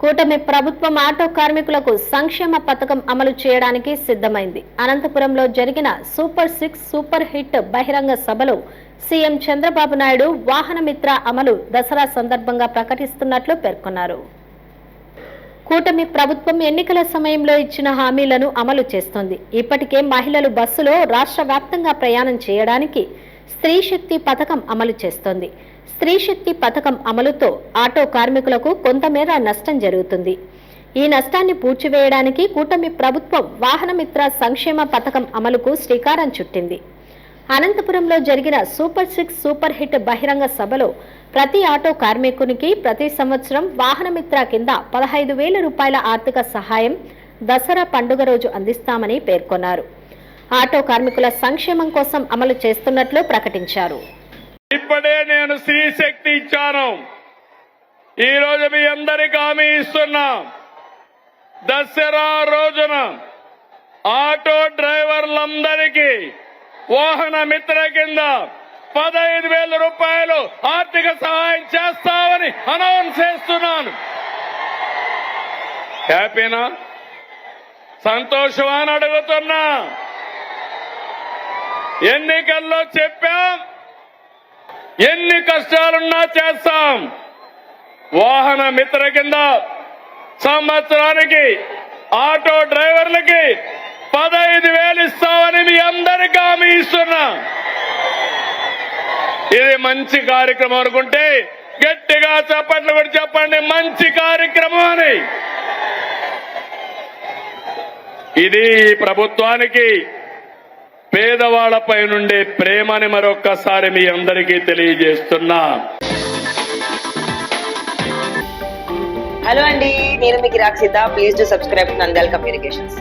కూటమి ప్రభుత్వం ఆటో కార్మికులకు సంక్షేమ పథకం అమలు చేయడానికి సిద్ధమైంది. అనంతపురంలో జరిగిన సూపర్ సిక్స్ సూపర్ హిట్ బహిరంగ సభలో సీఎం చంద్రబాబు నాయుడు వాహనమిత్ర అమలు దసరా సందర్భంగా ప్రకటిస్తున్నట్లు పేర్కొన్నారు. కూటమి ప్రభుత్వం ఎన్నికల సమయంలో ఇచ్చిన హామీలను అమలు చేస్తోంది. ఇప్పటికే మహిళలు బస్సులో రాష్ట్ర వ్యాప్తంగా ప్రయాణం చేయడానికి స్త్రీ శక్తి పథకం అమలు చేస్తోంది. స్త్రీ శక్తి పథకం అమలుతో ఆటో కార్మికులకు కొంతమేర నష్టం జరుగుతుంది. ఈ నష్టాన్ని పూడ్చివేయడానికి కూటమి ప్రభుత్వం వాహనమిత్ర సంక్షేమ పథకం అమలుకు శ్రీకారం చుట్టింది. అనంతపురంలో జరిగిన సూపర్ సిక్స్ సూపర్ హిట్ బహిరంగ సభలో ప్రతి ఆటో కార్మికునికి ప్రతి సంవత్సరం వాహనమిత్ర కింద పదహైదు వేల రూపాయల ఆర్థిక సహాయం దసరా పండుగ రోజు అందిస్తామని పేర్కొన్నారు. ఆటో కార్మికుల సంక్షేమం కోసం అమలు చేస్తున్నట్లు ప్రకటించారు. ఇప్పుడే నేను స్త్రీ శక్తి ఇచ్చాను. ఈ రోజు మీ అందరికి హామీ ఇస్తున్నా. దసరా రోజున ఆటో డ్రైవర్లందరికీ వాహన మిత్ర కింద పదహైదు వేల రూపాయలు ఆర్థిక సహాయం చేస్తామని అనౌన్స్ చేస్తున్నాను. హ్యాపీనా? సంతోషమా అని అడుగుతున్నా. ఎన్నికల్లో చెప్పాం. ఎన్ని కష్టాలున్నా చేస్తాం. వాహన మిత్ర కింద సంవత్సరానికి ఆటో డ్రైవర్లకి పదహైదు వేలు ఇస్తామని మీ అందరికీ హామీ ఇస్తున్నా. ఇది మంచి కార్యక్రమం అనుకుంటే గట్టిగా చప్పట్లు కూడా చెప్పండి మంచి కార్యక్రమం అని. ఇది ప్రభుత్వానికి పేదవాళ్ళపై నుండే ప్రేమని మరొక్కసారి మీ అందరికీ తెలియజేస్తున్నా. హలో అండి నేను మీకు Rakshita please to subscribe Nandal communications